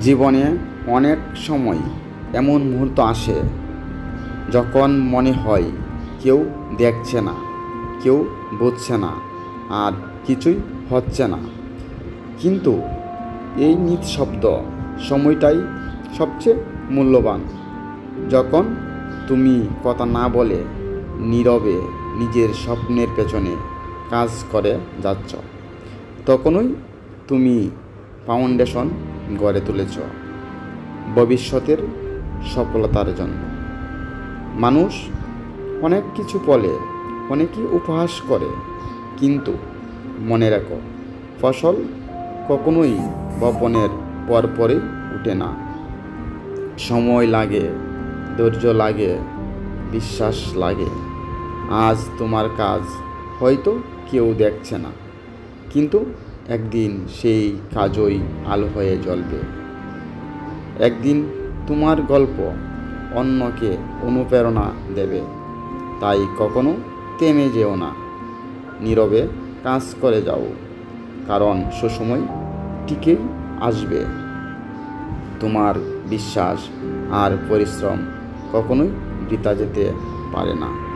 জীবনে অনেক সময় এমন মুহূর্ত আসে যখন মনে হয় কেউ দেখছে না, কেউ বুঝছে না আর কিছুই হচ্ছে না। কিন্তু এই নিঃশব্দ সময়টাই সবচেয়ে মূল্যবান। যখন তুমি কথা না বলে নীরবে নিজের স্বপ্নের পেছনে কাজ করে যাচ্ছ, তখনই তুমি ফাউন্ডেশন গড়ে তুলেছ। ভবিষ্যতের সফলতার জন্য। মানুষ অনেক কিছু বলে, অনেকেই উপহাস করে, কিন্তু মনে রাখো, ফসল কখনোই বপনের পরপরই উঠে না। সময় লাগে, ধৈর্য লাগে, বিশ্বাস লাগে। আজ তোমার কাজ হয়তো কেউ দেখছে না, কিন্তু একদিন সেই কাজই আলো হয়ে জ্বলবে। একদিন তোমার গল্প অন্যকে অনুপ্রেরণা দেবে। তাই কখনো থেমে যেও না। নীরবে কাজ করে যাও। কারণ সুসময় ঠিকই আসবে। তোমার বিশ্বাস আর পরিশ্রম কখনোই বৃথা যেতে পারে না।